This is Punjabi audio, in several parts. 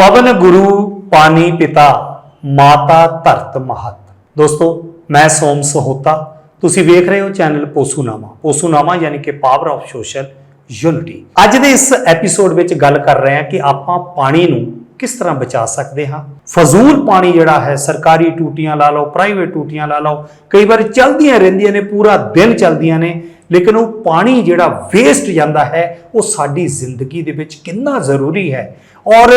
ਪਵਨ ਗੁਰੂ ਪਾਣੀ ਪਿਤਾ, ਮਾਤਾ ਧਰਤ ਮਹਤ। ਦੋਸਤੋ, ਮੈਂ ਸੋਮ ਸਹੋਤਾ। ਤੁਸੀਂ ਵੇਖ ਰਹੇ ਹੋ ਚੈਨਲ ਪੋਸੂਨਾਮਾ। ਪੋਸੂਨਾਮਾ ਯਾਨੀ ਕਿ ਪਾਵਰ ਆਫ ਸੋਸ਼ਲ ਯੂਨਿਟੀ ਅੱਜ ਦੇ ਇਸ ਐਪੀਸੋਡ ਵਿੱਚ ਗੱਲ ਕਰ ਰਹੇ ਹਾਂ ਕਿ ਆਪਾਂ ਪਾਣੀ ਨੂੰ ਕਿਸ ਤਰ੍ਹਾਂ ਬਚਾ ਸਕਦੇ ਹਾਂ। ਫਜ਼ੂਲ ਪਾਣੀ ਜਿਹੜਾ ਹੈ, ਸਰਕਾਰੀ ਟੂਟੀਆਂ ਲਾ ਲਓ ਪ੍ਰਾਈਵੇਟ ਟੂਟੀਆਂ ਲਾ ਲਓ, ਕਈ ਵਾਰ ਚੱਲਦੀਆਂ ਰਹਿੰਦੀਆਂ ਨੇ, ਪੂਰਾ ਦਿਨ ਚੱਲਦੀਆਂ ਨੇ, ਲੇਕਿਨ ਉਹ ਪਾਣੀ ਜਿਹੜਾ ਵੇਸਟ ਜਾਂਦਾ ਹੈ, ਉਹ ਸਾਡੀ ਜ਼ਿੰਦਗੀ ਦੇ ਵਿੱਚ ਕਿੰਨਾ ਜ਼ਰੂਰੀ ਹੈ। ਔਰ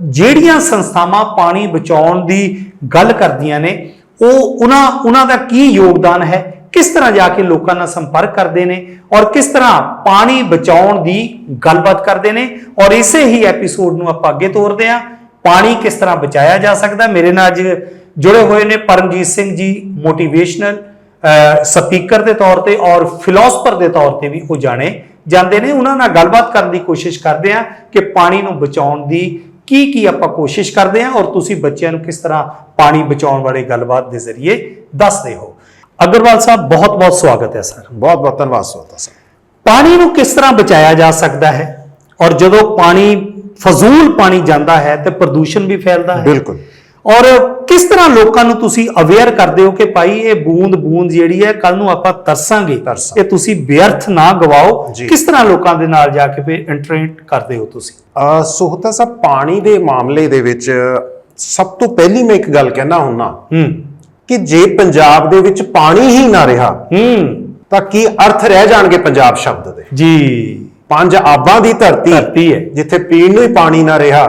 ਜਿਹੜੀਆਂ ਸੰਸਥਾਵਾਂ ਪਾਣੀ ਬਚਾਉਣ ਦੀ ਗੱਲ ਕਰਦੀਆਂ ਨੇ, ਉਹ ਉਹਨਾਂ ਉਹਨਾਂ ਦਾ ਕੀ ਯੋਗਦਾਨ ਹੈ? ਕਿਸ ਤਰ੍ਹਾਂ ਜਾ ਕੇ ਲੋਕਾਂ ਨਾਲ ਸੰਪਰਕ ਕਰਦੇ ਨੇ ਔਰ ਕਿਸ ਤਰ੍ਹਾਂ ਪਾਣੀ ਬਚਾਉਣ ਦੀ ਗੱਲਬਾਤ ਕਰਦੇ ਨੇ? ਔਰ ਇਸੇ ਹੀ ਐਪੀਸੋਡ ਨੂੰ ਆਪਾਂ ਅੱਗੇ ਤੋਰਦੇ ਹਾਂ। ਪਾਣੀ ਕਿਸ ਤਰ੍ਹਾਂ ਬਚਾਇਆ ਜਾ ਸਕਦਾ? ਮੇਰੇ ਨਾਲ ਅੱਜ ਜੁੜੇ ਹੋਏ ਨੇ ਪਰਮਜੀਤ ਸਿੰਘ ਜੀ ਮੋਟੀਵੇਸ਼ਨਲ ਸਪੀਕਰ ਦੇ ਤੌਰ ਤੇ ਔਰ ਫਿਲਾਸਫਰ ਦੇ ਤੌਰ ਤੇ ਵੀ ਉਹ ਜਾਣੇ ਜਾਂਦੇ ਨੇ। ਉਹਨਾਂ ਨਾਲ ਗੱਲਬਾਤ ਕਰਨ ਦੀ ਕੋਸ਼ਿਸ਼ ਕਰਦੇ ਆ ਕਿ ਪਾਣੀ ਨੂੰ ਬਚਾਉਣ ਦੀ ਕੀ ਕੀ ਆਪਾਂ ਕੋਸ਼ਿਸ਼ ਕਰਦੇ ਆ ਔਰ ਤੁਸੀਂ ਬੱਚਿਆਂ ਨੂੰ ਕਿਸ ਤਰ੍ਹਾਂ ਪਾਣੀ ਬਚਾਉਣ ਵਾਲੇ ਗੱਲਬਾਤ ਦੇ ਜ਼ਰੀਏ ਦੱਸਦੇ ਹੋ। ਅਗਰਵਾਲ ਸਾਹਿਬ ਬਹੁਤ ਬਹੁਤ ਸਵਾਗਤ ਹੈ ਸਰ। ਬਹੁਤ ਬਹੁਤ ਧੰਨਵਾਦ ਸੋਤਾ ਸਰ। ਪਾਣੀ ਨੂੰ ਕਿਸ ਤਰ੍ਹਾਂ ਬਚਾਇਆ ਜਾ ਸਕਦਾ ਹੈ? ਔਰ ਜਦੋਂ ਪਾਣੀ ਫਜ਼ੂਲ ਪਾਣੀ ਜਾਂਦਾ ਹੈ ਤੇ ਪ੍ਰਦੂਸ਼ਣ ਵੀ ਫੈਲਦਾ ਹੈ? ਬਿਲਕੁਲ। ਔਰ ਕਿਸ ਤਰ੍ਹਾਂ ਲੋਕਾਂ ਨੂੰ ਤੁਸੀਂ ਅਵੇਅਰ ਕਰਦੇ ਹੋ ਕਿ ਭਾਈ ਇਹ ਬੂੰਦ ਬੂੰਦ ਜਿਹੜੀ ਹੈ ਕੱਲ ਨੂੰ ਆਪਾਂ ਤਰਸਾਂਗੇ। ਇਹ ਤੁਸੀਂ ਬੇਅਰਥ ਨਾ ਗਵਾਓ। ਕਿਸ ਤਰ੍ਹਾਂ ਲੋਕਾਂ ਦੇ ਨਾਲ ਜਾ ਕੇ ਫਿਰ ਇੰਟਰੈਕਟ ਕਰਦੇ ਹੋ ਤੁਸੀਂ? ਸੋਹਤਾ ਸਾਹਿਬ ਪਾਣੀ ਦੇ ਮਾਮਲੇ ਦੇ ਵਿੱਚ ਸਭ ਤੋਂ ਪਹਿਲੀ ਮੈਂ ਇੱਕ ਗੱਲ ਕਹਿਣਾ ਹੁੰਨਾ ਕਿ ਜੇ ਪੰਜਾਬ ਦੇ ਵਿੱਚ ਪਾਣੀ ਹੀ ਨਾ ਰਿਹਾ ਤਾਂ ਕੀ ਅਰਥ ਰਹਿ ਜਾਣਗੇ ਪੰਜਾਬ ਸ਼ਬਦ ਦੇ? ਜੀ। ਪੰਜ ਆਬਾਂ ਦੀ ਧਰਤੀ ਧਰਤੀ ਹੈ। ਜਿੱਥੇ ਪੀਣ ਨੂੰ ਹੀ ਪਾਣੀ ਨਾ ਰਿਹਾ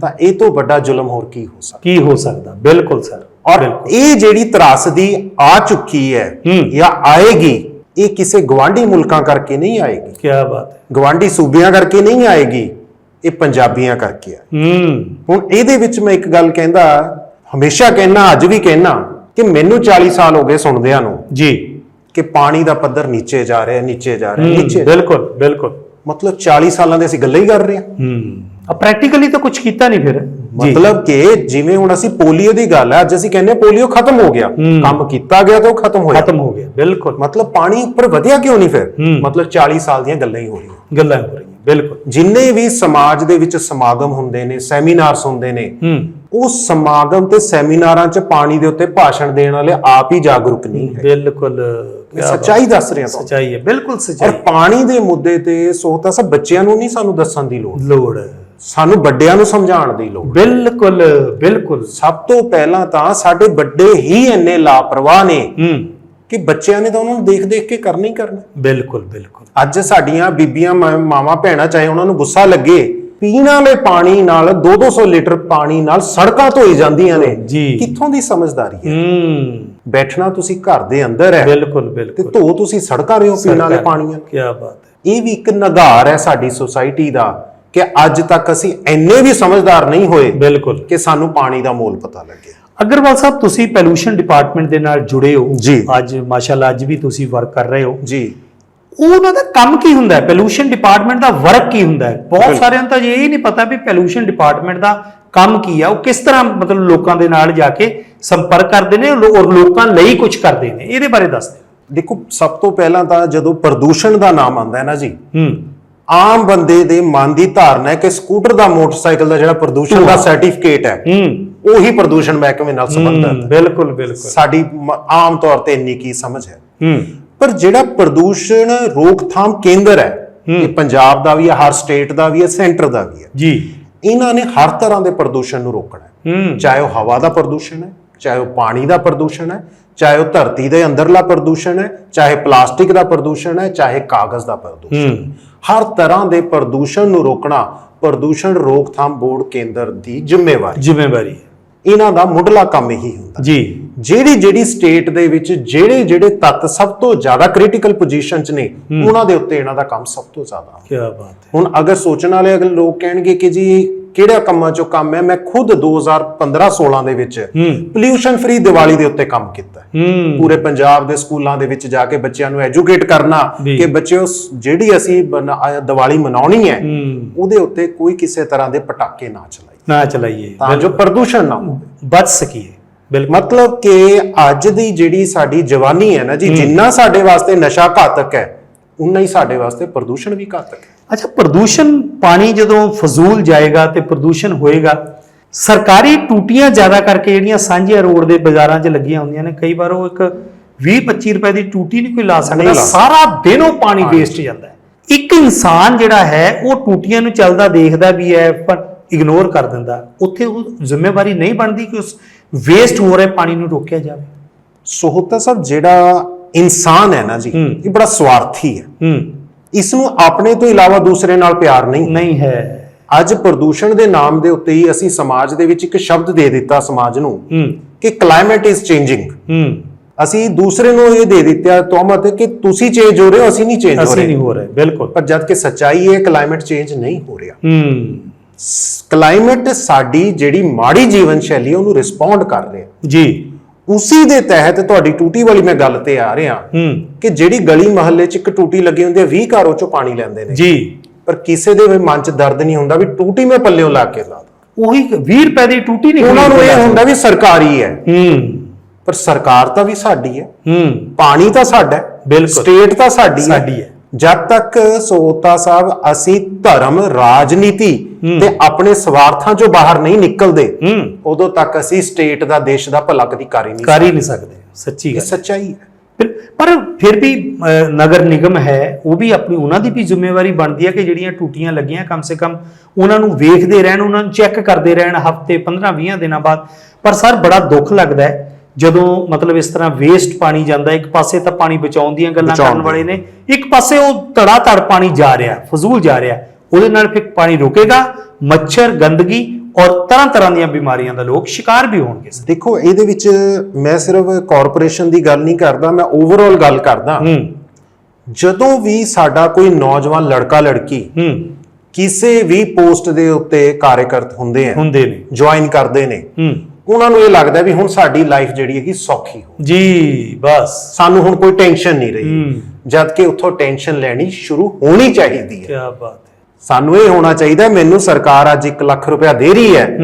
ਤਾਂ ਇਹ ਤੋਂ ਵੱਡਾ ਜ਼ੁਲਮ ਹੋਰ ਕੀ ਹੋ ਸਕਦਾ? ਕੀ ਹੋ ਸਕਦਾ? ਬਿਲਕੁਲ ਸਰ। ਔਰ ਇਹ ਜਿਹੜੀ ਤਰਾਸਦੀ ਆ ਚੁੱਕੀ ਹੈ। ਜਾਂ ਆਏਗੀ ਇਹ ਕਿਸੇ ਗਵਾਂਢੀ ਮੁਲਕਾਂ ਕਰਕੇ ਨਹੀਂ ਆਏਗੀ। ਕੀ ਬਾਤ ਹੈ। ਗਵਾਂਢੀ ਸੂਬਿਆਂ ਕਰਕੇ ਨਹੀਂ ਆਏਗੀ ਇਹ ਪੰਜਾਬੀਆਂ ਕਰਕੇ ਆ ਹੂੰ। ਹੁਣ ਇਹਦੇ ਵਿੱਚ ਮੈਂ ਇੱਕ ਗੱਲ ਕਹਿੰਦਾ ਹਮੇਸ਼ਾ ਕਹਿਣਾ ਅੱਜ ਵੀ ਕਹਿਣਾ ਕਿ ਮੈਨੂੰ 40 ਸਾਲ ਹੋ ਗਏ ਸੁਣਦਿਆਂ ਨੂੰ ਜੀ। ਕਿ ਪਾਣੀ ਦਾ ਪੱਧਰ ਨੀਚੇ ਜਾ ਰਿਹਾ ਨੀਚੇ ਜਾ ਰਿਹਾ ਹੂੰ, ਨੀਚੇ ਬਿਲਕੁਲ ਬਿਲਕੁਲ। ਮਤਲਬ 40 ਸਾਲਾਂ ਦੇ ਅਸੀਂ ਗੱਲਾਂ ਹੀ ਕਰ ਰਹੇ ਹਾਂ। ਹੂੰ। ਆ ਪ੍ਰੈਕਟੀਕਲੀ ਤਾਂ ਕੁਝ ਕੀਤਾ ਨਹੀਂ ਫਿਰ। ਮਤਲਬ ਕਿ ਜਿਵੇਂ ਹੁਣ ਅਸੀਂ ਪੋਲੀਓ ਦੀ ਗੱਲ ਹੈ ਅੱਜ ਅਸੀਂ ਕਹਿੰਦੇ ਪੋਲੀਓ ਖਤਮ ਹੋ ਗਿਆ। ਕੰਮ ਕੀਤਾ ਗਿਆ ਤਾਂ ਉਹ ਖਤਮ ਹੋਇਆ। ਖਤਮ ਹੋ ਗਿਆ ਬਿਲਕੁਲ। ਮਤਲਬ ਪਾਣੀ ਉੱਪਰ ਵਧਿਆ ਕਿਉਂ ਨਹੀਂ ਫਿਰ। ਮਤਲਬ 40 ਸਾਲ ਦੀਆਂ ਗੱਲਾਂ ਹੀ ਹੋ ਰਹੀਆਂ। ਗੱਲਾਂ ਹੋ ਰਹੀਆਂ ਬਿਲਕੁਲ। ਜਿੰਨੇ ਵੀ ਸਮਾਜ ਦੇ ਵਿੱਚ ਸਮਾਗਮ ਹੁੰਦੇ ਨੇ ਸੈਮੀਨਾਰਸ ਹੁੰਦੇ ਨੇ ਉਹ ਸਮਾਗਮ ਤੇ ਸੈਮੀਨਾਰਾਂ 'ਚ ਪਾਣੀ ਦੇ ਉੱਤੇ ਭਾਸ਼ਣ ਦੇਣ ਵਾਲੇ ਆਪ ਹੀ ਜਾਗਰੂਕ ਨਹੀਂ ਹੈ। ਬਿਲਕੁਲ। ਮੈਂ ਸੱਚਾਈ ਦੱਸ ਰਿਹਾ ਤੁਹਾਨੂੰ। ਸਚਾਈ ਹੈ ਬਿਲਕੁਲ ਔਰ ਸਚਾਈ ਪਾਣੀ ਦੇ ਮੁੱਦੇ ਤੇ ਸੋਤਾ ਸਭ ਬੱਚਿਆਂ ਨੂੰ ਨਹੀਂ ਸਾਨੂੰ ਦੱਸਣ ਦੀ ਲੋੜ। ਲੋੜ ਹੈ। ਸਾਨੂੰ ਵੱਡਿਆਂ ਨੂੰ ਸਮਝਾਉਣ ਦੀ ਲੋੜ। ਬਿਲਕੁਲ ਬਿਲਕੁਲ। ਸਭ ਤੋਂ ਪਹਿਲਾਂ ਤਾਂ ਸਾਡੇ ਵੱਡੇ ਹੀ ਇੰਨੇ ਲਾਪਰਵਾਹ ਨੇ ਹੂੰ। ਕਿ ਬੱਚਿਆਂ ਨੇ ਤਾਂ ਉਹਨਾਂ ਨੂੰ ਦੇਖ ਦੇਖ ਕੇ ਕਰਨਾ ਹੀ ਕਰਨਾ। ਬਿਲਕੁਲ ਬਿਲਕੁਲ। ਅੱਜ ਸਾਡੀਆਂ ਬੀਬੀਆਂ ਮਾਵਾਂ ਭੈਣਾਂ ਚਾਹੇ ਉਹਨਾਂ ਨੂੰ ਗੁੱਸਾ ਲੱਗੇ ਪੀਣ ਵਾਲੇ ਪਾਣੀ ਨਾਲ 2-200 ਲੀਟਰ ਪਾਣੀ ਨਾਲ ਸੜਕਾਂ ਧੋਈ ਜਾਂਦੀਆਂ ਨੇ। ਕਿੱਥੋਂ ਦੀ ਸਮਝਦਾਰੀ ਹੈ? ਹੂੰ। ਬੈਠਣਾ ਤੁਸੀਂ ਘਰ ਦੇ ਅੰਦਰ ਹੈ ਬਿਲਕੁਲ ਤੇ ਬਿਲਕੁਲ ਧੋ ਤੁਸੀਂ ਸੜਕਾਂ ਰਿਓ ਪੀਣ ਵਾਲੇ ਪਾਣੀਆਂ। ਕੀ ਬਾਤ ਹੈ। ਇਹ ਵੀ ਇੱਕ ਨਗਾਰ ਹੈ ਸਾਡੀ ਸੋਸਾਇਟੀ ਦਾ ਕਿ ਅੱਜ ਤੱਕ ਅਸੀਂ ਇੰਨੇ ਵੀ ਸਮਝਦਾਰ ਨਹੀਂ ਹੋਏ ਬਿਲਕੁਲ। ਕਿ ਸਾਨੂੰ ਪਾਣੀ ਦਾ ਮੋਲ ਪਤਾ ਲੱਗੇ ਅਗਰਵਾਲ ਸਾਹਿਬ ਤੁਸੀਂ ਪੋਲੂਸ਼ਨ ਡਿਪਾਰਟਮੈਂਟ ਦੇ ਨਾਲ ਜੁੜੇ ਹੋ। ਜੀ। ਅੱਜ ਮਾਸ਼ਾਅੱਲਾ ਅੱਜ ਵੀ ਤੁਸੀਂ ਵਰਕ ਕਰ ਰਹੇ ਹੋ। ਜੀ। ਉਹਨਾਂ ਦਾ ਕੰਮ ਕੀ ਹੁੰਦਾ ਹੈ? ਪੋਲੂਸ਼ਨ ਡਿਪਾਰਟਮੈਂਟ ਦਾ ਵਰਕ ਕੀ ਹੁੰਦਾ ਹੈ? ਬਹੁਤ। ਸਾਰਿਆਂ ਨੂੰ ਤਾਂ ਇਹ ਨਹੀਂ ਪਤਾ ਵੀ ਪੋਲੂਸ਼ਨ ਡਿਪਾਰਟਮੈਂਟ ਦਾ ਕੰਮ ਕੀ ਆ। ਉਹ ਕਿਸ ਤਰ੍ਹਾਂ ਮਤਲਬ ਲੋਕਾਂ ਦੇ ਨਾਲ ਜਾ ਕੇ ਸੰਪਰਕ ਕਰਦੇ ਨੇ ਔਰ ਲੋਕਾਂ ਲਈ ਕੁਝ ਕਰਦੇ ਨੇ? ਇਹਦੇ ਬਾਰੇ ਦੱਸ ਦਿਓ। ਦੇਖੋ ਸਭ ਤੋਂ ਪਹਿਲਾਂ ਤਾਂ ਜਦੋਂ ਪ੍ਰਦੂਸ਼ਣ ਦਾ ਨਾਮ ਆਉਂਦਾ ਹੈ ਨਾ ਜੀ ਹੂੰ। ਆਮ ਬੰਦੇ ਦੇ ਮਨ ਦੀ ਧਾਰਨਾ ਹੈ ਕਿ ਸਕੂਟਰ ਦਾ ਮੋਟਰਸਾਈਕਲ ਦਾ ਜਿਹੜਾ ਪ੍ਰਦੂਸ਼ਣ ਦਾ ਸਰਟੀਫਿਕੇਟ ਹੈ ਹੂੰ। ਉਹੀ ਪ੍ਰਦੂਸ਼ਣ ਮਹਿਕਮੇ ਨਾਲ ਸੰਬੰਧਿਤ ਹੂੰ, ਬਿਲਕੁਲ ਬਿਲਕੁਲ। ਸਾਡੀ ਆਮ ਤੌਰ ਤੇ ਇੰਨੀ ਕੀ ਸਮਝ ਹੈ। ਹੂੰ। ਪਰ ਜਿਹੜਾ ਪ੍ਰਦੂਸ਼ਣ ਰੋਕਥਾਮ ਕੇਂਦਰ ਹੈ ਇਹ ਪੰਜਾਬ ਦਾ ਵੀ ਹੈ ਹਰ ਸਟੇਟ ਦਾ ਵੀ ਹੈ ਸੈਂਟਰ ਦਾ ਵੀ ਹੈ। ਜੀ। ਇਹਨਾਂ ਨੇ ਹਰ ਤਰ੍ਹਾਂ ਦੇ ਪ੍ਰਦੂਸ਼ਣ ਨੂੰ ਰੋਕਣਾ ਹੈ। ਚਾਹੇ ਉਹ ਹਵਾ ਦਾ ਪ੍ਰਦੂਸ਼ਣ ਹੈ ਚਾਹੇ ਉਹ ਪਾਣੀ ਦਾ ਪ੍ਰਦੂਸ਼ਣ ਹੈ ਚਾਹੇ ਉਹ ਧਰਤੀ ਦੇ ਅੰਦਰਲਾ ਪ੍ਰਦੂਸ਼ਣ ਹੈ ਚਾਹੇ ਪਲਾਸਟਿਕ ਦਾ ਪ੍ਰਦੂਸ਼ਣ ਹੈ ਚਾਹੇ ਕਾਗਜ਼ ਦਾ ਪ੍ਰਦੂਸ਼ਣ ਹਰ ਤਰ੍ਹਾਂ ਦੇ ਪ੍ਰਦੂਸ਼ਣ ਨੂੰ ਰੋਕਣਾ ਪ੍ਰਦੂਸ਼ਣ ਰੋਕਥਾਮ ਬੋਰਡ ਕੇਂਦਰ ਦੀ ਜ਼ਿੰਮੇਵਾਰੀ ਜ਼ਿੰਮੇਵਾਰੀ ਹੈ। ਇਹਨਾਂ ਦਾ ਮੁੱਢਲਾ ਕੰਮ ਇਹੀ ਹੁੰਦਾ। ਜੀ। ਜਿਹੜੀ ਜਿਹੜੀ ਸਟੇਟ ਦੇ ਵਿੱਚ ਜਿਹੜੇ ਜਿਹੜੇ ਤੱਤ ਸਭ ਤੋਂ ਜ਼ਿਆਦਾ ਕ੍ਰਿਟੀਕਲ ਪੋਜੀਸ਼ਨ 'ਚ ਨੇ ਉਹਨਾਂ ਦੇ ਉੱਤੇ ਇਹਨਾਂ ਦਾ ਕੰਮ ਸਭ ਤੋਂ ਜ਼ਿਆਦਾ ਕੀ ਬਾਤ ਹੈ। ਹੁਣ ਅਗਰ ਸੋਚਣ ਵਾਲੇ ਅਗਰ ਲੋਕ ਕਹਿਣਗੇ ਕਿ ਜੀ ਕਿਹੜਾ ਕੰਮਾਂ 'ਚੋਂ ਕੰਮ ਹੈ ਮੈਂ ਖੁਦ 2015-16 ਦੇ ਵਿੱਚ ਹੂੰ। ਪੋਲਿਊਸ਼ਨ ਫ੍ਰੀ ਦੀਵਾਲੀ ਦੇ ਉੱਤੇ ਕੰਮ ਕੀਤਾ ਪੂਰੇ ਪੰਜਾਬ ਦੇ ਸਕੂਲਾਂ ਦੇ ਵਿੱਚ ਜਾ ਕੇ ਬੱਚਿਆਂ ਨੂੰ ਐਜੂਕੇਟ ਕਰਨਾ। ਕਿ ਬੱਚਿਓ ਜਿਹੜੀ ਅਸੀਂ ਦੀਵਾਲੀ ਮਨਾਉਣੀ ਹੈ ਉਹਦੇ ਉੱਤੇ ਕੋਈ ਕਿਸੇ ਤਰ੍ਹਾਂ ਦੇ ਪਟਾਕੇ ਨਾ ਚਲਾਈ ਨਾ ਚਲਾਈਏ ਤਾਂ ਜੋ ਪ੍ਰਦੂਸ਼ਣ ਨਾ ਬਚ ਸਕੀਏ। ਬਿਲਕੁਲ ਮਤਲਬ ਕਿ ਅੱਜ ਦੀ ਜਿਹੜੀ ਸਾਡੀ ਜਵਾਨੀ ਹੈ ਨਾ ਜੀ ਜਿੰਨਾ ਸਾਡੇ ਵਾਸਤੇ ਨਸ਼ਾ ਘਾਤਕ ਹੈ ਉਨਾ ਹੀ ਸਾਡੇ ਵਾਸਤੇ ਪ੍ਰਦੂਸ਼ਣ ਵੀ ਘਾਤਕ ਹੈ। ਅੱਛਾ ਪ੍ਰਦੂਸ਼ਣ ਪਾਣੀ ਜਦੋਂ ਫਜ਼ੂਲ ਜਾਏਗਾ ਤੇ ਪ੍ਰਦੂਸ਼ਣ ਹੋਏਗਾ ਸਰਕਾਰੀ ਟੂਟੀਆਂ ਜ਼ਿਆਦਾ ਕਰਕੇ ਜਿਹੜੀਆਂ ਸਾਂਝੀਆਂ ਰੋਡ ਦੇ ਬਾਜ਼ਾਰਾਂ 'ਚ ਲੱਗੀਆਂ ਹੁੰਦੀਆਂ ਨੇ ਕਈ ਵਾਰ ਉਹ ਇੱਕ 20 25 ਰੁਪਏ ਦੀ ਟੂਟੀ ਨਹੀਂ ਕੋਈ ਲਾ ਸਕਦਾ ਸਾਰਾ ਦਿਨ ਉਹ ਪਾਣੀ ਵੇਸਟ ਜਾਂਦਾ ਇੱਕ ਇਨਸਾਨ ਜਿਹੜਾ ਹੈ ਉਹ ਟੂਟੀਆਂ ਨੂੰ ਚੱਲਦਾ ਦੇਖਦਾ ਵੀ ਹੈ ਪਰ ਇਗਨੋਰ ਕਰ ਦਿੰਦਾ ਉੱਥੇ ਉਹ ਜ਼ਿੰਮੇਵਾਰੀ ਨਹੀਂ ਬਣਦੀ ਕਿ ਉਸ ਵੇਸਟ ਹੋ ਰਹੇ ਪਾਣੀ ਨੂੰ ਰੋਕਿਆ ਜਾਵੇ। ਸੋਹਤਾ ਸਾਹਿਬ ਜਿਹੜਾ ਇਨਸਾਨ ਹੈ ਨਾ ਜੀ। ਇਹ ਬੜਾ ਸਵਾਰਥੀ ਹੈ। ਇਸ ਨੂੰ ਆਪਣੇ ਤੋਂ ਇਲਾਵਾ ਦੂਸਰੇ ਨਾਲ ਪਿਆਰ ਨਹੀਂ। ਨਹੀਂ ਹੈ। ਅੱਜ ਪ੍ਰਦੂਸ਼ਣ ਦੇ ਨਾਮ ਦੇ ਉੱਤੇ ਹੀ ਅਸੀਂ ਸਮਾਜ ਦੇ ਵਿੱਚ ਇੱਕ ਸ਼ਬਦ ਦੇ ਦਿੱਤਾ ਸਮਾਜ ਨੂੰ ਕਿ ਕਲਾਈਮੇਟ ਇਜ਼ ਚੇਂਜਿੰਗ ਅਸੀਂ ਦੂਸਰੇ ਨੂੰ ਇਹ ਦੇ ਦਿੱਤਾ ਤੋਮਤ ਕਿ ਤੁਸੀਂ ਚੇਂਜ ਹੋ ਰਹੇ ਹੋ ਅਸੀਂ ਨਹੀਂ ਚੇਂਜ ਹੋ ਅਸੀਂ ਨਹੀਂ ਰਹੇ ਹੋ ਰਹੇ ਬਿਲਕੁਲ। ਪਰ ਜਦ ਕਿ ਸੱਚਾਈ ਹੈ ਕਲਾਈਮੇਟ ਚੇਂਜ ਨਹੀਂ ਹੋ ਰਿਹਾ। ਹੂੰ। ਕਲਾਈਮੇਟ ਸਾਡੀ ਜਿਹੜੀ ਮਾੜੀ ਜੀਵਨ ਸ਼ੈਲੀ ਉਹਨੂੰ ਰਿਸਪੌਂਡ ਕਰ ਰਿਹਾ। ਜੀ। ਉਸੇ ਦੇ ਤਹਿਤ ਤੁਹਾਡੀ ਟੂਟੀ ਵਾਲੀ ਮੈਂ ਗੱਲ ਤੇ ਆ ਰਿਹਾ ਹੂੰ। ਕਿ ਜਿਹੜੀ ਗਲੀ ਮਹੱਲੇ 'ਚ ਇੱਕ ਟੂਟੀ ਲੱਗੀ ਹੁੰਦੀ ਹੈ 20 ਘਰ ਉਹ 'ਚੋਂ ਪਾਣੀ ਲੈਂਦੇ ਨੇ। ਜੀ। ਪਰ ਕਿਸੇ ਦੇ ਵੀ ਮਨ 'ਚ ਦਰਦ ਨਹੀਂ ਹੁੰਦਾ ਵੀ ਟੂਟੀ ਮੈਂ ਪੱਲਿਓਂ ਲਾ ਕੇ ਲਾ ਦਾਂ ਉਹੀ 20 ਰੁਪਏ ਦੀ ਟੂਟੀ ਨਹੀਂ ਉਹਨਾਂ ਨੂੰ ਇਹ ਹੁੰਦਾ ਵੀ ਸਰਕਾਰੀ ਹੈ। ਹੂੰ। ਪਰ ਸਰਕਾਰ ਤਾਂ ਵੀ ਸਾਡੀ ਹੈ। ਹੂੰ। ਪਾਣੀ ਤਾਂ ਸਾਡਾ ਹੈ। ਬਿਲਕੁਲ। ਸਟੇਟ ਤਾਂ ਸਾਡੀ ਹੈ। ਸਾਡੀ ਹੈ। ਜਦ ਤੱਕ ਸੋਤਾ ਸਾਹਿਬ ਅਸੀਂ ਧਰਮ ਰਾਜਨੀਤੀ ਤੇ ਆਪਣੇ ਸਵਾਰਥਾਂ ਚੋਂ ਬਾਹਰ ਨਹੀਂ ਨਿਕਲਦੇ ਉਦੋਂ ਤੱਕ ਅਸੀਂ ਸਟੇਟ ਦਾ ਦੇਸ਼ ਦਾ ਭਲਾ ਕਦੀ ਕਰ ਹੀ ਨਹੀਂ ਕਰ ਹੀ ਨਹੀਂ ਸਕਦੇ। ਸੱਚੀ ਇਹ ਗੱਲ। ਸੱਚਾਈ ਹੈ। ਪਰ ਫਿਰ ਵੀ ਨਗਰ ਨਿਗਮ ਹੈ ਉਹ ਵੀ ਆਪਣੀ ਉਹਨਾਂ ਦੀ ਵੀ ਜ਼ਿੰਮੇਵਾਰੀ ਬਣਦੀ ਹੈ ਕਿ ਜਿਹੜੀਆਂ ਟੂਟੀਆਂ ਲੱਗੀਆਂ ਕਮ ਸੇ ਕਮ ਉਹਨਾਂ ਨੂੰ ਵੇਖਦੇ ਰਹਿਣ ਉਹਨਾਂ ਨੂੰ ਚੈੱਕ ਕਰਦੇ ਰਹਿਣ ਹਫ਼ਤੇ 15 20 ਦਿਨਾਂ ਬਾਅਦ। ਪਰ ਸਰ ਬੜਾ ਦੁੱਖ ਲੱਗਦਾ ਹੈ ਜਦੋਂ ਮਤਲਬ ਇਸ ਤਰ੍ਹਾਂ ਵੇਸਟ ਪਾਣੀ ਜਾਂਦਾ ਇੱਕ ਪਾਸੇ ਤਾਂ ਪਾਣੀ ਬਚਾਉਣ ਦੀਆਂ ਗੱਲਾਂ ਕਰਨ। ਵਾਲੇ ਨੇ ਇੱਕ ਪਾਸੇ ਉਹ ਧੜਾ ਧੜ ਪਾਣੀ ਜਾ ਰਿਹਾ ਫਜ਼ੂਲ ਜਾ ਰਿਹਾ ਉਹਦੇ ਨਾਲ ਫਿਰ ਪਾਣੀ ਰੁਕੇਗਾ ਮੱਛਰ ਗੰਦਗੀ ਔਰ ਤਰ੍ਹਾਂ ਤਰ੍ਹਾਂ ਦੀਆਂ ਬਿਮਾਰੀਆਂ ਦਾ ਲੋਕ ਸ਼ਿਕਾਰ ਵੀ ਹੋਣਗੇ ਦੇਖੋ ਇਹਦੇ ਵਿੱਚ ਮੈਂ ਸਿਰਫ ਕਾਰਪੋਰੇਸ਼ਨ ਦੀ ਗੱਲ ਨਹੀਂ ਕਰਦਾ ਮੈਂ ਓਵਰਆਲ ਗੱਲ ਕਰਦਾ। ਜਦੋਂ ਵੀ ਸਾਡਾ ਕੋਈ ਨੌਜਵਾਨ ਲੜਕਾ ਲੜਕੀ ਕਿਸੇ ਵੀ ਪੋਸਟ ਦੇ ਉੱਤੇ ਕਾਰਜਕਰਤ ਹੁੰਦੇ ਆ ਹੁੰਦੇ ਨੇ। ਜੁਆਇਨ ਕਰਦੇ ਨੇ ਉਹਨਾਂ ਨੂੰ ਇਹ ਲੱਗਦਾ ਵੀ ਹੁਣ ਸਾਡੀ ਲਾਈਫ ਜਿਹੜੀ ਹੈਗੀ ਸੌਖੀ ਹੋ ਜੀ ਬਸ। ਸਾਨੂੰ ਹੁਣ ਕੋਈ ਟੈਨਸ਼ਨ ਨਹੀਂ ਰਹੀ। ਜਦ ਕਿ ਉੱਥੋਂ ਟੈਨਸ਼ਨ ਲੈਣੀ ਸ਼ੁਰੂ ਹੋਣੀ ਚਾਹੀਦੀ ਹੈ। ਕੀ ਬਾਤ ਹੈ। ਸਾਨੂੰ ਇਹ ਹੋਣਾ ਚਾਹੀਦਾ ਮੈਨੂੰ ਸਰਕਾਰ ਅੱਜ 1 ਲੱਖ ਰੁਪਇਆ ਦੇ ਰਹੀ ਹੈ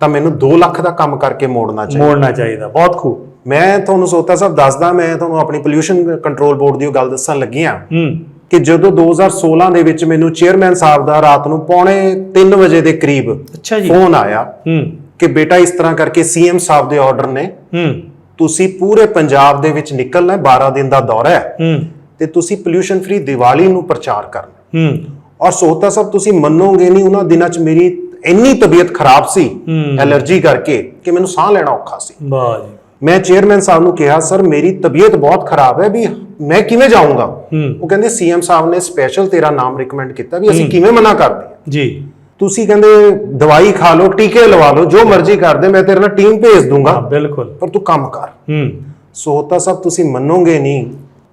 ਤਾਂ ਮੈਨੂੰ 2 ਲੱਖ ਦਾ ਕੰਮ ਕਰਕੇ ਮੋੜਨਾ ਚਾਹੀਦਾ। ਮੋੜਨਾ ਚਾਹੀਦਾ। ਬਹੁਤ ਖੂਬ। ਮੈਂ ਤੁਹਾਨੂੰ ਸੋਤਾ ਸਾਹਿਬ ਦੱਸਦਾ ਮੈਂ ਤੁਹਾਨੂੰ ਆਪਣੀ ਪੋਲਿਊਸ਼ਨ ਕੰਟਰੋਲ ਬੋਰਡ ਦੀ ਉਹ ਗੱਲ ਦੱਸਣ ਲੱਗਿਆ ਹੂੰ ਕਿ ਜਦੋਂ 2016 ਦੇ ਵਿੱਚ ਮੈਨੂੰ ਚੇਅਰਮੈਨ ਸਾਹਿਬ ਦਾ ਰਾਤ ਨੂੰ ਪੌਣੇ 3 ਵਜੇ ਦੇ ਕਰੀਬ ਅੱਛਾ ਜੀ। ਫੋਨ ਆਇਆ ਹੂੰ। ਕਿ ਬੇਟਾ ਇਸ ਤਰ੍ਹਾਂ ਕਰਕੇ ਸੀਐਮ ਸਾਹਿਬ ਦੇ ਆਰਡਰ ਨੇ ਹੂੰ। ਤੁਸੀਂ ਪੂਰੇ ਪੰਜਾਬ ਦੇ ਵਿੱਚ ਨਿਕਲਣਾ ਹੈ 12 ਦਿਨ ਦਾ ਦੌਰਾ ਹੈ। ਹੂੰ। ਤੇ ਤੁਸੀਂ ਪੋਲਿਊਸ਼ਨ ਫ੍ਰੀ ਦੀਵਾਲੀ ਨੂੰ ਪ੍ਰਚਾਰ ਕਰਨਾ ਹੂੰ। ਔਰ ਸੋਹਤਾ ਸਾਹਿਬ ਤੁਸੀਂ ਮੰਨੋਗੇ ਨਹੀਂ ਉਹਨਾਂ ਦਿਨਾਂ 'ਚ ਮੇਰੀ ਇੰਨੀ ਤਬੀਅਤ ਖਰਾਬ ਸੀ। ਐਲਰਜੀ ਕਰਕੇ ਕਿ ਮੈਨੂੰ ਸਾਹ ਲੈਣਾ ਔਖਾ ਸੀ। ਵਾਹ ਜੀ। ਮੈਂ ਚੇਅਰਮੈਨ ਸਾਹਿਬ ਨੂੰ ਕਿਹਾ ਸਰ ਮੇਰੀ ਤਬੀਅਤ ਬਹੁਤ ਖਰਾਬ ਹੈ ਵੀ ਮੈਂ ਕਿਵੇਂ ਜਾਊਂਗਾ? ਉਹ ਕਹਿੰਦੇ ਸੀਐਮ ਸਾਹਿਬ ਨੇ ਸਪੈਸ਼ਲ ਤੇਰਾ ਨਾਮ ਰეკਮੈਂਡ ਕੀਤਾ ਵੀ ਅਸੀਂ ਕਿਵੇਂ ਮਨਾ ਕਰਦੇ ਜੀ। ਤੁਸੀਂ ਕਹਿੰਦੇ ਦਵਾਈ ਖਾ ਲਓ ਟੀਕੇ ਲਵਾ ਲਓ ਜੋ ਮਰਜ਼ੀ ਕਰਦੇ ਮੈਂ ਤੇਰੇ ਨਾਲ ਟੀਮ ਭੇਜ ਹਾਂ ਦੂੰਗਾ ਬਿਲਕੁਲ। ਪਰ ਤੂੰ ਕੰਮ ਕਰ। ਹੂੰ। ਸੋਹਤਾ ਸਾਹਿਬ ਤੁਸੀਂ ਮੰਨੋਗੇ ਨਹੀਂ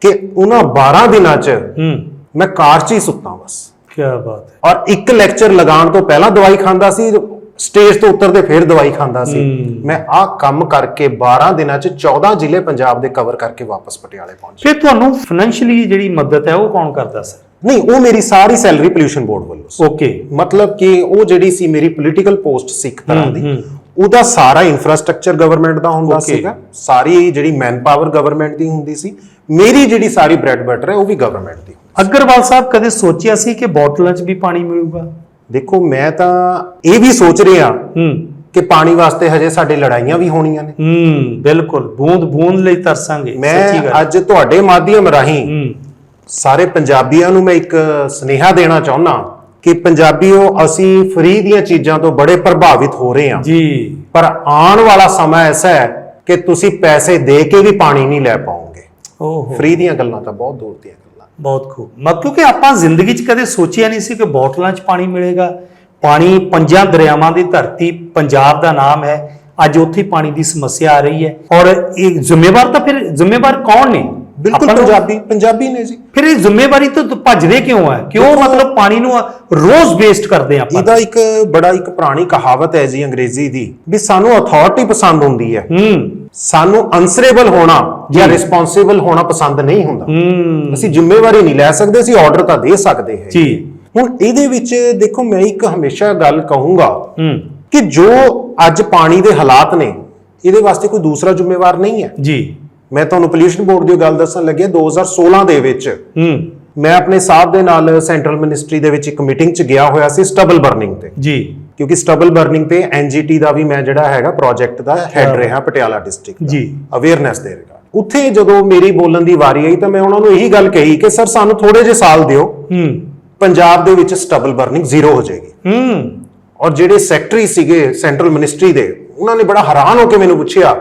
ਕਿ ਉਹਨਾਂ 12 ਦਿਨਾਂ 'ਚ ਹੂੰ। ਮੈਂ ਕਾਰ 'ਚ ਹੀ ਸੁੱਤਾ ਬਸ। ਕੀ ਬਾਤ ਹੈ। ਔਰ ਇੱਕ ਲੈਕਚਰ ਲਗਾਉਣ ਤੋਂ ਪਹਿਲਾਂ ਦਵਾਈ ਖਾਂਦਾ ਸੀ ਸਟੇਜ ਤੋਂ ਉਤਰਦੇ ਫਿਰ ਦਵਾਈ ਖਾਂਦਾ ਸੀ। ਮੈਂ ਆਹ ਕੰਮ ਕਰਕੇ 12 ਦਿਨਾਂ 'ਚ 14 ਜ਼ਿਲ੍ਹੇ ਪੰਜਾਬ ਦੇ ਕਵਰ ਕਰਕੇ ਵਾਪਸ ਪਟਿਆਲੇ ਪਹੁੰਚਿਆ ਫਿਰ ਤੁਹਾਨੂੰ ਫਾਈਨੈਂਸ਼ੀਅਲੀ ਜਿਹੜੀ ਮਦਦ ਹੈ ਉਹ ਕੌਣ ਕਰਦਾ ਸਰ ਨਹੀਂ ਉਹ ਮੇਰੀ ਸਾਰੀ ਸੈਲਰੀ ਪੋਲਿਊਸ਼ਨ ਬੋਰਡ ਵੱਲੋਂ ਓਕੇ ਮਤਲਬ ਕਿ ਉਹ ਜਿਹੜੀ ਸੀ ਮੇਰੀ ਪੋਲੀਟੀਕਲ ਪੋਸਟ ਸੀ ਇੱਕ ਤਰ੍ਹਾਂ ਦੀ। ਉਹਦਾ ਸਾਰਾ ਇਨਫਰਾਸਟ੍ਰਕਚਰ ਗਵਰਨਮੈਂਟ ਦਾ ਹੁੰਦਾ. ਸੀਗਾ। ਸਾਰੀ ਜਿਹੜੀ ਮੈਨ ਪਾਵਰ ਗਵਰਨਮੈਂਟ ਦੀ ਹੁੰਦੀ ਸੀ ਮੇਰੀ ਜਿਹੜੀ ਸਾਰੀ ਬ੍ਰੈਡ ਬਟਰ ਹੈ ਉਹ ਵੀ ਗਵਰਨਮੈਂਟ ਦੀ ਅਗਰਵਾਲ ਸਾਹਿਬ ਕਦੇ ਸੋਚਿਆ ਸੀ ਕਿ ਬੋਟਲਾਂ 'ਚ ਵੀ ਪਾਣੀ ਮਿਲੂਗਾ? ਦੇਖੋ ਮੈਂ ਤਾਂ ਇਹ ਵੀ ਸੋਚ ਰਿਹਾ ਹੂੰ। ਕਿ ਪਾਣੀ ਵਾਸਤੇ ਹਜੇ ਸਾਡੇ ਲੜਾਈਆਂ ਵੀ ਹੋਣੀਆਂ ਨੇ। ਹੂੰ ਬਿਲਕੁਲ। ਬੂੰਦ ਬੂੰਦ ਲਈ ਤਰਸਾਂਗੇ ਸੱਚੀ ਮੈਂ ਅੱਜ ਤੁਹਾਡੇ ਮਾਧਿਅਮ ਰਾਹੀਂ ਸਾਰੇ ਪੰਜਾਬੀਆਂ ਨੂੰ ਮੈਂ ਇੱਕ ਸੁਨੇਹਾ ਦੇਣਾ ਚਾਹੁੰਦਾ ਕਿ ਪੰਜਾਬੀਓ ਅਸੀਂ ਫ੍ਰੀ ਦੀਆਂ ਚੀਜ਼ਾਂ ਤੋਂ ਬੜੇ ਪ੍ਰਭਾਵਿਤ ਹੋ ਰਹੇ ਹਾਂ। ਜੀ। ਪਰ ਆਉਣ ਵਾਲਾ ਸਮਾਂ ਐਸਾ ਹੈ ਕਿ ਤੁਸੀਂ ਪੈਸੇ ਦੇ ਕੇ ਵੀ ਪਾਣੀ ਨਹੀਂ ਲੈ ਪਾਓਗੇ। ਓਹੋ। ਫ੍ਰੀ ਦੀਆਂ ਗੱਲਾਂ ਤਾਂ ਬਹੁਤ ਦੂਰ ਦੀਆਂ ਗੱਲਾਂ। ਬਹੁਤ ਖੂਬ। ਮਤਲਬ ਕਿਉਂਕਿ ਆਪਾਂ ਜ਼ਿੰਦਗੀ 'ਚ ਕਦੇ ਸੋਚਿਆ ਨਹੀਂ ਸੀ ਕਿ ਬੋਟਲਾਂ 'ਚ ਪਾਣੀ ਮਿਲੇਗਾ। ਪਾਣੀ ਪੰਜਾਂ ਦਰਿਆਵਾਂ ਦੀ ਧਰਤੀ ਪੰਜਾਬ ਦਾ ਨਾਮ ਹੈ। ਅੱਜ ਉੱਥੇ ਪਾਣੀ ਦੀ ਸਮੱਸਿਆ ਆ ਰਹੀ ਹੈ। ਔਰ ਇਹ ਜ਼ਿੰਮੇਵਾਰ ਤਾਂ ਫਿਰ ਜ਼ਿੰਮੇਵਾਰ ਕੌਣ ਨੇ? ਬਿਲਕੁਲ ਪੰਜਾਬੀ ਪੰਜਾਬੀ ਨੇ ਜੀ। ਫਿਰ ਇਹ ਜ਼ਿੰਮੇਵਾਰੀ ਤੋਂ ਭੱਜਦੇ ਕਿਉਂ ਹੈ ਕਿਉਂ ਮਤਲਬ ਪਾਣੀ ਨੂੰ ਰੋਜ਼ ਵੇਸਟ ਕਰਦੇ ਆਪਾਂ? ਇਹਦਾ ਇੱਕ ਬੜਾ ਇੱਕ ਪੁਰਾਣੀ ਕਹਾਵਤ ਹੈ ਜੀ ਅੰਗਰੇਜ਼ੀ ਦੀ ਵੀ ਸਾਨੂੰ ਅਥਾਰਟੀ ਪਸੰਦ ਹੁੰਦੀ ਹੈ। ਹੂੰ। ਸਾਨੂੰ ਅਨਸਰੇਬਲ ਹੋਣਾ ਜਾਂ ਰਿਸਪੌਂਸਿਬਲ ਹੋਣਾ ਪਸੰਦ ਨਹੀਂ ਹੁੰਦਾ। ਹੂੰ। ਅਸੀਂ ਜ਼ਿੰਮੇਵਾਰੀ ਨਹੀਂ ਲੈ ਸਕਦੇ ਅਸੀਂ ਆਰਡਰ ਤਾਂ ਦੇ ਸਕਦੇ ਹਾਂ। ਜੀ। ਹੁਣ ਇਹਦੇ ਵਿੱਚ ਦੇਖੋ ਮੈਂ ਇੱਕ ਹਮੇਸ਼ਾ ਗੱਲ ਕਹੂੰਗਾ ਹੂੰ। ਕਿ ਜੋ ਅੱਜ ਪਾਣੀ ਦੇ ਹਾਲਾਤ ਨੇ ਇਹਦੇ ਵਾਸਤੇ ਕੋਈ ਦੂਸਰਾ ਜ਼ਿੰਮੇਵਾਰ ਨਹੀਂ ਹੈ। ਜੀ। ਮੈਂ ਤੁਹਾਨੂੰ ਪੋਲਿਊਸ਼ਨ ਬੋਰਡ ਦੀ ਗੱਲ ਦੱਸਣ ਲੱਗਿਆ 2016 ਦੇ ਵਿੱਚ ਹੂੰ। ਮੈਂ ਆਪਣੇ ਸਾਹਿਬ ਦੇ ਨਾਲ ਸੈਂਟਰਲ ਮਿਨਿਸਟਰੀ ਦੇ ਵਿੱਚ ਇੱਕ ਮੀਟਿੰਗ 'ਚ ਗਿਆ ਹੋਇਆ ਸੀ ਸਟਬਲ ਬਰਨਿੰਗ ਤੇ। ਜੀ। ਕਿਉਂਕਿ ਸਟਬਲ ਬਰਨਿੰਗ ਤੇ ਐਨਜੀਟੀ ਦਾ ਵੀ ਮੈਂ ਜਿਹੜਾ ਹੈਗਾ ਪ੍ਰੋਜੈਕਟ ਦਾ ਹੈਡ ਰਿਹਾ ਪਟਿਆਲਾ ਡਿਸਟ੍ਰਿਕਟ ਜੀ। ਅਵੇਅਰਨੈਸ ਦੇ ਰਿਗਾਰਡ ਉੱਥੇ ਜਦੋਂ ਮੇਰੀ ਬੋਲਣ ਦੀ ਵਾਰੀ ਆਈ ਤਾਂ ਮੈਂ ਉਹਨਾਂ ਨੂੰ ਇਹੀ ਗੱਲ ਕਹੀ ਕਿ ਸਰ ਸਾਨੂੰ ਥੋੜੇ ਜਿਹੇ ਸਾਲ ਦਿਓ। ਹੂੰ। ਪੰਜਾਬ ਦੇ ਵਿੱਚ ਸਟਬਲ ਬਰਨਿੰਗ ਜ਼ੀਰੋ ਹੋ ਜਾਏਗੀ। ਹੂੰ। ਔਰ ਜਿਹੜੇ ਸੈਕਟਰੀ ਸੀਗੇ ਸੈਂਟਰਲ ਮਿਨਿਸਟਰੀ ਦੇ ਉਹਨਾਂ ਨੇ ਬੜਾ ਹੈਰਾਨ ਹੋ ਕੇ ਮੈਨੂੰ ਪੁੱਛਿਆ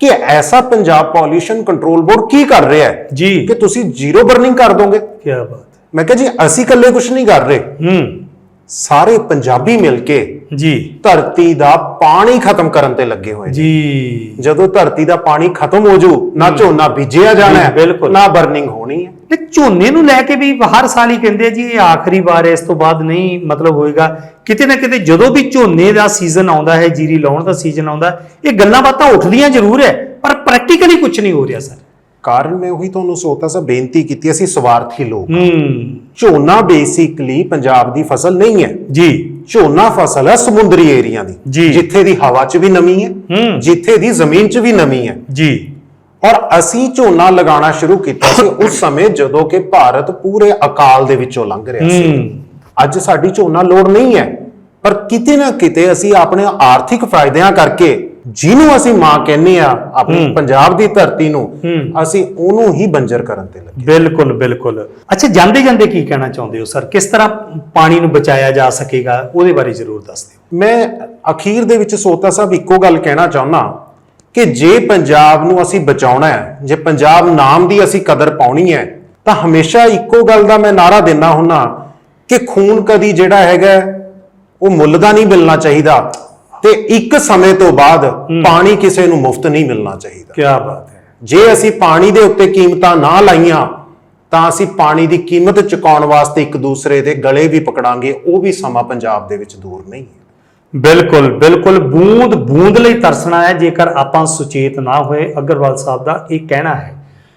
ਕਿ ਐਸਾ ਪੰਜਾਬ ਪੋਲਿਊਸ਼ਨ ਕੰਟਰੋਲ ਬੋਰਡ ਕੀ ਕਰ ਰਿਹਾ ਹੈ ਜੀ। ਕਿ ਤੁਸੀਂ ਜ਼ੀਰੋ ਬਰਨਿੰਗ ਕਰ ਦੋਗੇ? ਕੀ ਬਾਤ ਮੈਂ ਕਿਹਾ ਜੀ ਅਸੀਂ ਇਕੱਲੇ ਕੁਝ ਨਹੀਂ ਕਰ ਰਹੇ। ਹੂੰ। ਸਾਰੇ ਪੰਜਾਬੀ ਮਿਲ ਕੇ ਜੀ। ਧਰਤੀ ਦਾ ਪਾਣੀ ਖਤਮ ਕਰਨ ਤੇ ਲੱਗੇ ਹੋਏ ਜੀ। ਜਦੋਂ ਧਰਤੀ ਦਾ ਪਾਣੀ ਖਤਮ ਹੋ ਜੂ ਨਾ ਝੋਨਾ ਬੀਜਿਆ ਜਾਣਾ ਹੈ। ਨਾ ਬਰਨਿੰਗ ਹੋਣੀ ਹੈ। ਤੇ ਝੋਨੇ ਨੂੰ ਲੈ ਕੇ ਵੀ ਹਰ ਸਾਲ ਹੀ ਕਹਿੰਦੇ ਜੀ ਇਹ ਆਖਰੀ ਵਾਰ ਹੈ ਇਸ ਤੋਂ ਬਾਅਦ ਨਹੀਂ ਮਤਲਬ ਹੋਏਗਾ। ਕਿਤੇ ਨਾ ਕਿਤੇ ਜਦੋਂ ਵੀ ਝੋਨੇ ਦਾ ਸੀਜ਼ਨ ਆਉਂਦਾ ਹੈ ਜੀਰੀ ਲਾਉਣ ਦਾ ਸੀਜ਼ਨ ਆਉਂਦਾ ਇਹ ਗੱਲਾਂ ਬਾਤਾਂ ਉੱਠਦੀਆਂ ਜ਼ਰੂਰ ਹੈ ਪਰ ਪ੍ਰੈਕਟੀਕਲੀ ਕੁਝ ਨਹੀਂ ਹੋ ਰਿਹਾ ਸਰ। ਕਾਰਨ ਮੈਂ ਉਹੀ ਤੁਹਾਨੂੰ ਸੋਤਾ ਸਾ ਬੇਨਤੀ ਕੀਤੀ ਅਸੀਂ ਸਵਾਰਥੀ ਲੋਕ ਹੂੰ। ਝੋਨਾ ਬੇਸਿਕਲੀ ਪੰਜਾਬ ਦੀ ਫਸਲ ਨਹੀਂ ਹੈ। ਜੀ। ਝੋਨਾ ਫਸਲ ਹੈ ਸਮੁੰਦਰੀ ਏਰੀਆ ਦੀ। ਜਿੱਥੇ ਦੀ ਹਵਾ 'ਚ ਵੀ ਨਮੀ ਹੂੰ। ਜਿੱਥੇ ਦੀ ਜ਼ਮੀਨ 'ਚ ਵੀ ਨਮੀ ਹੈ। ਜੀ। ਔਰ ਅਸੀਂ ਝੋਨਾ ਲਗਾਉਣਾ ਸ਼ੁਰੂ ਕੀਤਾ ਸੀ ਉਸ ਸਮੇਂ ਜਦੋਂ ਕਿ ਭਾਰਤ ਪੂਰੇ ਅਕਾਲ ਦੇ ਵਿੱਚੋਂ ਲੰਘ ਰਿਹਾ ਸੀ। ਅੱਜ ਸਾਡੀ ਝੋਨਾ ਲੋੜ ਨਹੀਂ ਹੈ ਪਰ ਕਿਤੇ ਨਾ ਕਿਤੇ ਅਸੀਂ ਆਪਣੇ ਆਰਥਿਕ ਫਾਇਦਿਆਂ ਕਰਕੇ ਜਿਹਨੂੰ ਅਸੀਂ ਮਾਂ ਕਹਿੰਦੇ ਆ ਆਪਣੀ ਪੰਜਾਬ ਦੀ ਧਰਤੀ ਨੂੰ। ਅਸੀਂ ਉਹਨੂੰ ਹੀ ਬੰਜਰ ਕਰਨ ਤੇ ਲੱਗੇ। ਬਿਲਕੁਲ ਬਿਲਕੁਲ। ਅੱਛਾ ਜਾਂਦੇ ਜਾਂਦੇ ਕੀ ਕਹਿਣਾ ਚਾਹੁੰਦੇ ਹੋ ਸਰ? ਕਿਸ ਤਰ੍ਹਾਂ ਪਾਣੀ ਨੂੰ ਬਚਾਇਆ ਜਾ ਸਕੇਗਾ? ਉਹਦੇ ਬਾਰੇ ਜ਼ਰੂਰ ਦੱਸ ਦਿਓ। ਮੈਂ ਅਖੀਰ ਦੇ ਵਿੱਚ ਸੋਤਾ ਸਾਹਿਬ ਇੱਕੋ ਗੱਲ ਕਹਿਣਾ ਚਾਹੁੰਦਾ। ਕਿ ਜੇ ਪੰਜਾਬ ਨੂੰ ਅਸੀਂ ਬਚਾਉਣਾ ਹੈ ਜੇ ਪੰਜਾਬ ਨਾਮ ਦੀ ਅਸੀਂ ਕਦਰ ਪਾਉਣੀ ਹੈ ਤਾਂ ਹਮੇਸ਼ਾ ਇੱਕੋ ਗੱਲ ਦਾ ਮੈਂ ਨਾਰਾ ਦਿੰਦਾ ਹੁੰਨਾ ਕਿ ਖੂਨ ਕਦੀ ਜਿਹੜਾ ਹੈਗਾ ਉਹ ਮੁੱਲ ਦਾ ਨਹੀਂ ਮਿਲਣਾ ਚਾਹੀਦਾ ਤੇ ਇੱਕ ਸਮੇਂ ਤੋਂ ਬਾਅਦ ਪਾਣੀ ਕਿਸੇ ਨੂੰ ਮੁਫਤ ਨਹੀਂ ਮਿਲਣਾ ਚਾਹੀਦਾ। ਕੀ ਬਾਤ ਹੈ। ਜੇ ਅਸੀਂ ਪਾਣੀ ਦੇ ਉੱਤੇ ਕੀਮਤਾਂ ਨਾ ਲਾਈਆਂ ਤਾਂ ਅਸੀਂ ਪਾਣੀ ਦੀ ਕੀਮਤ ਚੁਕਾਉਣ ਵਾਸਤੇ ਇੱਕ ਦੂਸਰੇ ਦੇ ਗਲੇ ਵੀ ਪਕੜਾਂਗੇ ਉਹ ਵੀ ਸਮਾਂ ਪੰਜਾਬ ਦੇ ਵਿੱਚ ਦੂਰ ਨਹੀਂ ਹੈ। ਬਿਲਕੁਲ ਬਿਲਕੁਲ ਬੂੰਦ ਬੂੰਦ ਲਈ ਤਰਸਣਾ ਹੈ, ਜੇਕਰ ਆਪਾਂ ਸੁਚੇਤ ਨਾ ਹੋਏ, ਅਗਰਵਾਲ ਸਾਹਿਬ ਦਾ ਇਹ ਕਹਿਣਾ ਹੈ।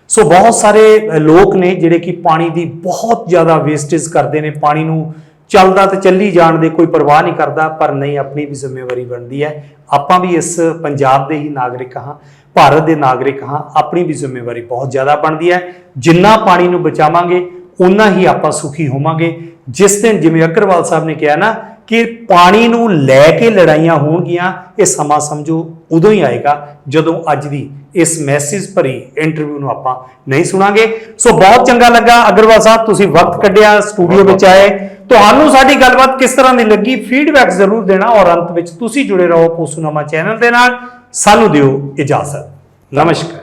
ਸੋ ਬਹੁਤ ਸਾਰੇ ਲੋਕ ਨੇ ਜਿਹੜੇ ਕਿ ਪਾਣੀ ਦੀ ਬਹੁਤ ਜ਼ਿਆਦਾ ਵੇਸਟੇਜ ਕਰਦੇ ਨੇ, ਪਾਣੀ ਨੂੰ ਚੱਲਦਾ ਤੇ ਚੱਲੀ ਜਾਣ ਦੇ ਕੋਈ ਪਰਵਾਹ ਨਹੀਂ ਕਰਦਾ, ਪਰ ਨਹੀਂ, ਆਪਣੀ ਵੀ ਜ਼ਿੰਮੇਵਾਰੀ ਬਣਦੀ ਹੈ। ਆਪਾਂ ਵੀ ਇਸ ਪੰਜਾਬ ਦੇ ਹੀ ਨਾਗਰਿਕ ਹਾਂ, ਭਾਰਤ ਦੇ ਨਾਗਰਿਕ ਹਾਂ, ਆਪਣੀ ਵੀ ਜ਼ਿੰਮੇਵਾਰੀ ਬਹੁਤ ਜ਼ਿਆਦਾ ਬਣਦੀ ਹੈ। ਜਿੰਨਾ ਪਾਣੀ ਨੂੰ ਬਚਾਵਾਂਗੇ ਉਨਾ ਹੀ ਆਪਾਂ ਸੁਖੀ ਹੋਵਾਂਗੇ। ਜਿਸ ਦਿਨ ਜਿਵੇਂ ਅਗਰਵਾਲ ਸਾਹਿਬ ਨੇ ਕਿਹਾ ਨਾ ਕਿ ਪਾਣੀ ਨੂੰ ਲੈ ਕੇ ਲੜਾਈਆਂ ਹੋਣਗੀਆਂ, ਇਹ ਸਮਾਂ ਸਮਝੋ ਉਦੋਂ ਹੀ ਆਏਗਾ ਜਦੋਂ ਅੱਜ ਦੀ ਇਸ ਮੈਸੇਜ ਭਰੀ ਇੰਟਰਵਿਊ ਨੂੰ ਆਪਾਂ ਨਹੀਂ ਸੁਣਾਂਗੇ। ਸੋ ਬਹੁਤ ਚੰਗਾ ਲੱਗਾ ਅਗਰਵਾਲ ਸਾਹਿਬ, ਤੁਸੀਂ ਵਕਤ ਕੱਢਿਆ ਸਟੂਡੀਓ ਵਿੱਚ ਆਏ। ਤੁਹਾਨੂੰ ਸਾਡੀ ਗੱਲਬਾਤ ਕਿਸ ਤਰ੍ਹਾਂ ਦੀ ਲੱਗੀ ਫੀਡਬੈਕ ਜ਼ਰੂਰ ਦੇਣਾ ਔਰ ਅੰਤ ਵਿੱਚ ਤੁਸੀਂ ਜੁੜੇ ਰਹੋ ਪੋਸੂਨਾਮਾ ਚੈਨਲ ਦੇ ਨਾਲ। ਸਾਨੂੰ ਦਿਓ ਇਜਾਜ਼ਤ। ਨਮਸਕਾਰ।